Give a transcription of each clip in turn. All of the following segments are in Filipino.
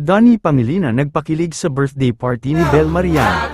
Donnie Pangilinan nagpakilig sa birthday party ni Bel Mariano.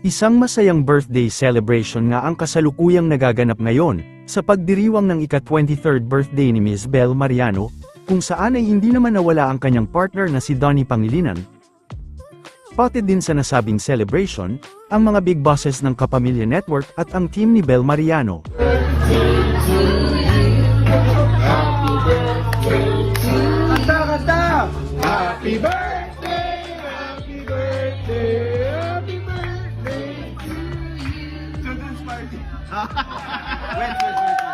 Isang masayang birthday celebration nga ang kasalukuyang nagaganap ngayon, sa pagdiriwang ng ika-23rd birthday ni Ms. Bel Mariano, kung saan ay hindi naman nawala ang kanyang partner na si Donnie Pangilinan. Spotted din sa nasabing celebration, ang mga big bosses ng Kapamilya Network at ang team ni Bel Mariano. 哈，我也哈，我也去。